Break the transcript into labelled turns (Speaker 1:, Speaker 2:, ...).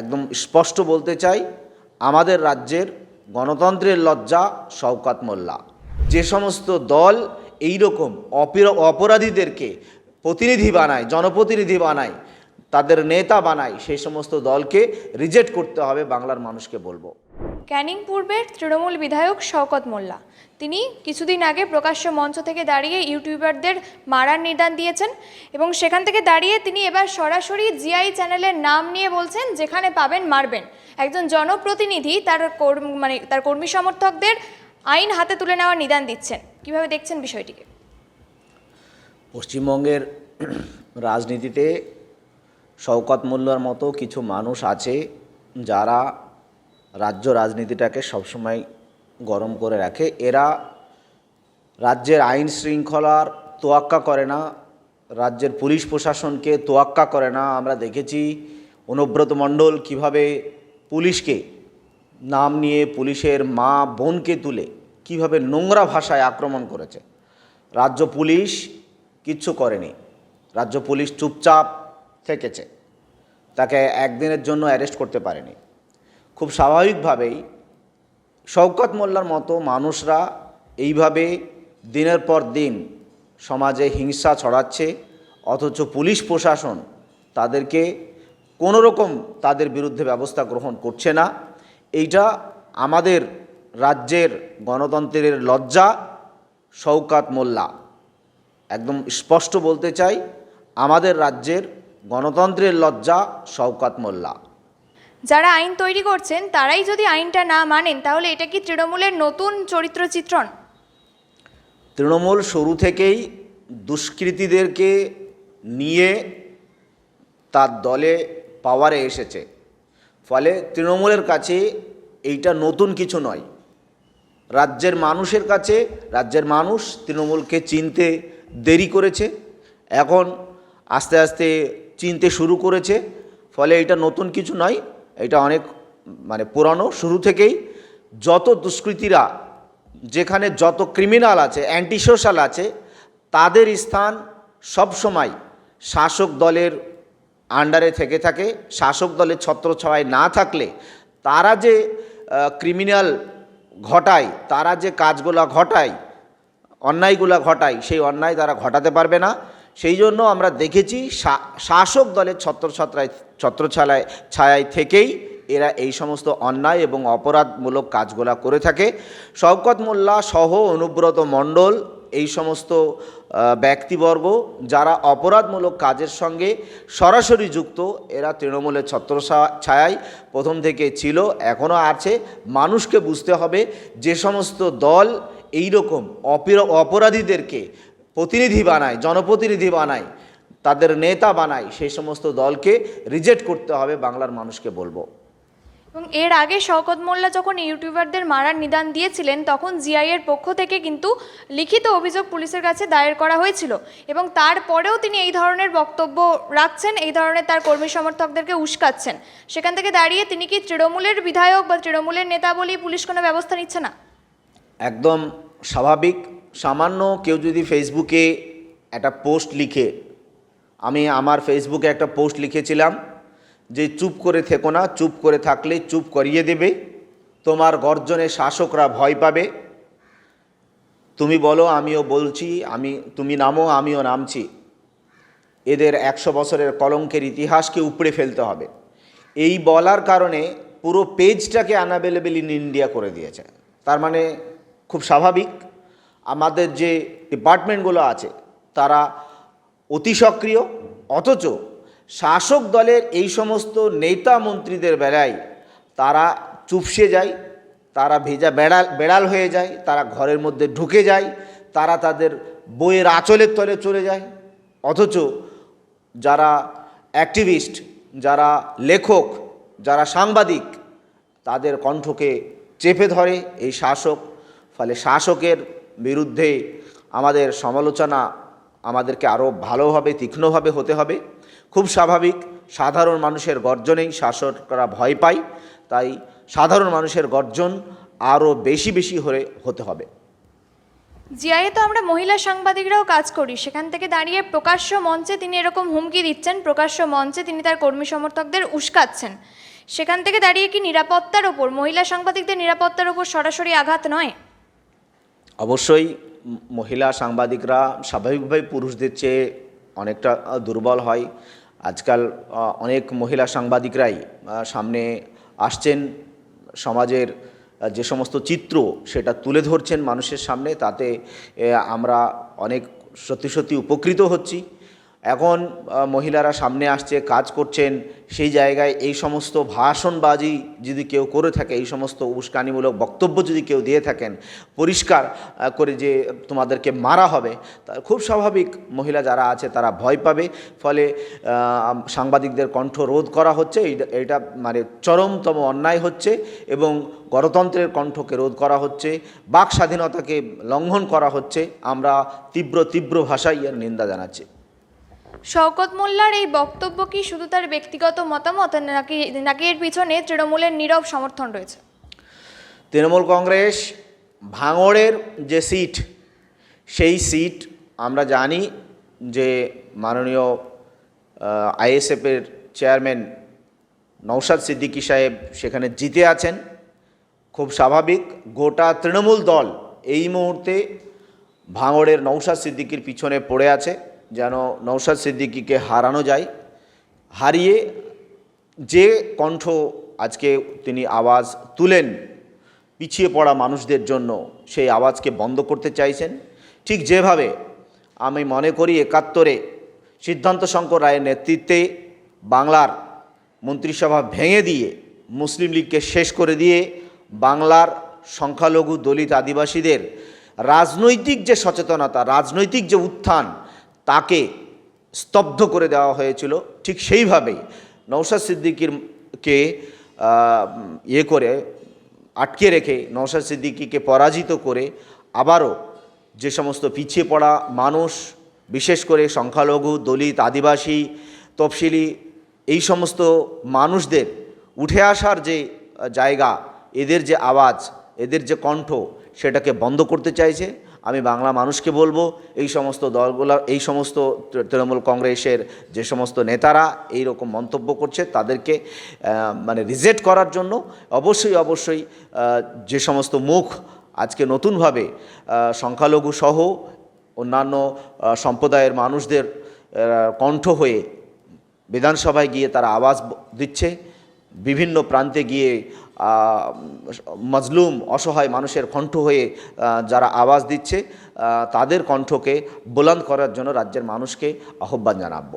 Speaker 1: একদম স্পষ্ট বলতে চাই, আমাদের রাজ্যের গণতন্ত্রের লজ্জা শওকাত মোল্লা। যে সমস্ত দল এই রকম অপরাধীদেরকে প্রতিনিধি বানায়, জনপ্রতিনিধি বানায়, তাদের নেতা বানায়, সেই সমস্ত দলকে রিজেক্ট করতে হবে বাংলার মানুষকে বলব।
Speaker 2: ক্যানিং পূর্বের তৃণমূল বিধায়ক শওকত মোল্লা। তিনি কিছুদিন আগে প্রকাশ্য মঞ্চ থেকে দাঁড়িয়ে ইউটিউবারদের মারার নিদান দিয়েছেন এবং সেখান থেকে দাঁড়িয়ে তিনি এবার সরাসরি জিআই চ্যানেলের নাম নিয়ে বলছেন, যেখানে পাবেন মারবেন। একজন জনপ্রতিনিধি তার মানে তার কর্মী সমর্থকদের আইন হাতে তুলে নেওয়ার নিদান দিচ্ছেন। কীভাবে দেখছেন বিষয়টিকে?
Speaker 1: পশ্চিমবঙ্গের রাজনীতিতে শওকত মোল্লার মতো কিছু মানুষ আছে যারা রাজ্য রাজনীতিটাকে সবসময় গরম করে রাখে। এরা রাজ্যের আইন শৃঙ্খলার তোয়াক্কা করে না, রাজ্যের পুলিশ প্রশাসনকে তোয়াক্কা করে না। আমরা দেখেছি অনুব্রত মণ্ডল কীভাবে পুলিশকে, নাম নিয়ে পুলিশের মা বোনকে তুলে কীভাবে নোংরা ভাষায় আক্রমণ করেছে। রাজ্য পুলিশ কিচ্ছু করেনি। রাজ্য পুলিশ চুপচাপ থেকেছে। তাকে একদিনের জন্য অ্যারেস্ট করতে পারেনি। খুব স্বাভাবিকভাবেই শওকত মোল্লার মতো মানুষরা এইভাবে দিনের পর দিন সমাজে হিংসা ছড়াচ্ছে, অথচ পুলিশ প্রশাসন তাদেরকে কোনো রকম তাদের বিরুদ্ধে ব্যবস্থা গ্রহণ করছে না। এইটা আমাদের রাজ্যের গণতন্ত্রের লজ্জা, শওকাত মোল্লা। একদম স্পষ্ট বলতে চাই, আমাদের রাজ্যের গণতন্ত্রের লজ্জা শওকাত মোল্লা।
Speaker 2: যারা আইন তৈরি করছেন, তারাই যদি আইনটা না মানেন, তাহলে এটা কি তৃণমূলের নতুন চরিত্র চিত্রণ
Speaker 1: তৃণমূল শুরু থেকেই দুষ্কৃতীদেরকে নিয়ে তার দলে পাওয়ারে এসেছে। ফলে তৃণমূলের কাছে এইটা নতুন কিছু নয়। রাজ্যের মানুষের কাছে, রাজ্যের মানুষ তৃণমূলকে চিনতে দেরি করেছে, এখন আস্তে আস্তে চিনতে শুরু করেছে, ফলে এটা নতুন কিছু নয়। এটা অনেক মানে পুরানো। শুরু থেকেই যত দুষ্কৃতীরা, যেখানে যত ক্রিমিনাল আছে অ্যান্টি সোশ্যাল আছে, তাদের স্থান সবসময় শাসক দলের আন্ডারে থেকে থাকে। শাসক দলের ছত্রছায়ায় না থাকলে তারা যে ক্রিমিনাল ঘটায়, তারা যে কাজগুলো ঘটায়, অন্যায়গুলো ঘটায়, সেই অন্যায় তারা ঘটাতে পারবে না। সেই জন্য আমরা দেখেছি শাসক দলের ছত্রছত্রায় ছত্রছালায় ছায়ায় থেকেই এরা এই সমস্ত অন্যায় এবং অপরাধমূলক কাজগুলা করে থাকে। শওকত মোল্লা সহ অনুব্রত মণ্ডল এই সমস্ত ব্যক্তিবর্গ যারা অপরাধমূলক কাজের সঙ্গে সরাসরি যুক্ত, এরা তৃণমূলের ছত্র ছায়ায় প্রথম থেকে ছিল এখনও আছে। মানুষকে বুঝতে হবে যে সমস্ত দল এই রকম অপরাধীদেরকে প্রতিনিধি বানায় জনপ্রতিনিধি বানায় তাদের নেতা বানায় সেই সমস্ত দলকে রিজেক্ট করতে হবে বাংলার মানুষকে বলব।
Speaker 2: এবং এর আগে শওকত মোল্লা যখন ইউটিউবারদের মারার নিদান দিয়েছিলেন তখন জিআই এর পক্ষ থেকে কিন্তু লিখিত অভিযোগ পুলিশের কাছে দায়ের করা হয়েছিল। এবং তারপরেও তিনি এই ধরনের বক্তব্য রাখছেন এই ধরনের তার কর্মী সমর্থকদেরকে উস্কাচ্ছেন। সেখান থেকে দাঁড়িয়ে তিনি কি তৃণমূলের বিধায়ক বা তৃণমূলের নেতা বলেই পুলিশ কোনো ব্যবস্থা নিচ্ছে না?
Speaker 1: একদম স্বাভাবিক। সামান্য কেউ যদি ফেসবুকে একটা পোস্ট লিখে, আমি আমার ফেসবুকে একটা পোস্ট লিখেছিলাম যে চুপ করে থেকো না, চুপ করে থাকলে চুপ করিয়ে দেবে, তোমার গর্জনে শাসকরা ভয় পাবে। তুমি বলো, আমিও বলছি, আমি, তুমি নামো, আমিও নামছি। এদের একশো বছরের কলঙ্কের ইতিহাসকে উপড়ে ফেলতে হবে। এই বলার কারণে পুরো পেজটাকে আনাবেলেবেল ইন ইন্ডিয়া করে দিয়েছে। তার মানে খুব স্বাভাবিক। আমাদের যে ডিপার্টমেন্টগুলো আছে, তারা অতি সক্রিয়, অথচ শাসক দলের এই সমস্ত নেতা মন্ত্রীদের বেলায় তারা চুপসে যায়, তারা ভেজা বেড়াল বেড়াল হয়ে যায়, তারা ঘরের মধ্যে ঢুকে যায়, তারা তাদের বইয়ের আঁচলের তলে চলে যায়। অথচ যারা অ্যাক্টিভিস্ট, যারা লেখক, যারা সাংবাদিক, তাদের কণ্ঠকে চেপে ধরে এই শাসক, ফলে শাসকের বিরুদ্ধে আমাদের সমালোচনা আমাদেরকে আরও ভালোভাবে, তীক্ষ্ণভাবে হতে হবে। খুব স্বাভাবিক, সাধারণ মানুষের গর্জনেই শাসকরা ভয় পায়, তাই সাধারণ মানুষের গর্জন আরও বেশি বেশি হয়ে হতে হবে।
Speaker 2: জিআইয়ে তো আমরা মহিলা সাংবাদিকরাও কাজ করি। সেখান থেকে দাঁড়িয়ে প্রকাশ্য মঞ্চে তিনি এরকম হুমকি দিচ্ছেন, প্রকাশ্য মঞ্চে তিনি তার কর্মী সমর্থকদের উস্কাচ্ছেন। সেখান থেকে দাঁড়িয়ে কি নিরাপত্তার ওপর, মহিলা সাংবাদিকদের নিরাপত্তার ওপর সরাসরি আঘাত নয়?
Speaker 1: অবশ্যই মহিলা সাংবাদিকরা স্বাভাবিকভাবে পুরুষদের চেয়ে অনেকটা দুর্বল হয়। আজকাল অনেক মহিলা সাংবাদিকরাই সামনে আসছেন সমাজের যে সমস্ত চিত্র সেটা তুলে ধরছেন মানুষের সামনে। তাতে আমরা অনেক সত্যি সত্যি উপকৃত হচ্ছি। এখন মহিলারা সামনে আসছে, কাজ করছেন, সেই জায়গায় এই সমস্ত ভাষণবাজি যদি কেউ করে থাকে, এই সমস্ত উস্কানিমূলক বক্তব্য যদি কেউ দিয়ে থাকেন, পরিষ্কার করে যে তোমাদেরকে মারা হবে, তা খুব স্বাভাবিক, মহিলা যারা আছে তারা ভয় পাবে, ফলে সাংবাদিকদের কণ্ঠ রোধ করা হচ্ছে এইটা মানে চরমতম অন্যায় হচ্ছে এবং গণতন্ত্রের কণ্ঠকে রোধ করা হচ্ছে, বাক স্বাধীনতাকে লঙ্ঘন করা হচ্ছে, আমরা তীব্র তীব্র ভাষায় এর নিন্দা জানাচ্ছি।
Speaker 2: শওকত মোল্লার এই বক্তব্য কি শুধু তার ব্যক্তিগত মতামত, নাকি নাকি এর পিছনে তৃণমূলের নীরব সমর্থন রয়েছে?
Speaker 1: তৃণমূল কংগ্রেস ভাঙড়ের যে সিট, সেই সিট আমরা জানি যে মাননীয় আইএসএফের চেয়ারম্যান নৌশাদ সিদ্দিকী সাহেব সেখানে জিতে আছেন। খুব স্বাভাবিক, গোটা তৃণমূল দল এই মুহূর্তে ভাঙড়ের নৌশাদ সিদ্দিকির পিছনে পড়ে আছে। যেন নৌশাদ সিদ্দিকিকে হারানো যায়। হারিয়ে যে কণ্ঠ আজকে তিনি আওয়াজ তুলেন, পিছিয়ে পড়া মানুষদের জন্য সেই আওয়াজকে বন্ধ করতে চাইছেন। ঠিক যেভাবে আমি মনে করি একাত্তরে সিদ্ধান্ত শঙ্কর রায়ের নেতৃত্বে বাংলার মন্ত্রিসভা ভেঙে দিয়ে, মুসলিম লীগকে শেষ করে দিয়ে বাংলার সংখ্যালঘু দলিত আদিবাসীদের রাজনৈতিক যে সচেতনতা, রাজনৈতিক যে উত্থান তাকে স্তব্ধ করে দেওয়া হয়েছিল। ঠিক সেইভাবেই নৌশাদ সিদ্দিকির কে ইয়ে করে, আটকে রেখে নৌশাদ সিদ্দিকিকে পরাজিত করে আবারও যে সমস্ত পিছিয়ে পড়া মানুষ, বিশেষ করে সংখ্যালঘু, দলিত, আদিবাসী, তফসিলি, এই সমস্ত মানুষদের উঠে আসার যে জায়গা, এদের যে আওয়াজ, এদের যে কণ্ঠ, সেটাকে বন্ধ করতে চাইছে। আমি বাংলা মানুষকে বলব, এই সমস্ত দলগুলো, এই সমস্ত তৃণমূল কংগ্রেসের যে সমস্ত নেতারা এই রকম মন্তব্য করছে, তাদেরকে মানে রিজেক্ট করার জন্য অবশ্যই অবশ্যই যে সমস্ত মুখ আজকে নতুনভাবে সংখ্যালঘু সহ অন্যান্য সম্প্রদায়ের মানুষদের কণ্ঠ হয়ে বিধানসভায় গিয়ে তারা আওয়াজ দিচ্ছে, বিভিন্ন প্রান্তে গিয়ে মজলুম, অসহায় মানুষের কণ্ঠ হয়ে যারা আওয়াজ দিচ্ছে তাদের কণ্ঠকে বুলন্দ করার জন্য রাজ্যের মানুষকে আহ্বান জানাব।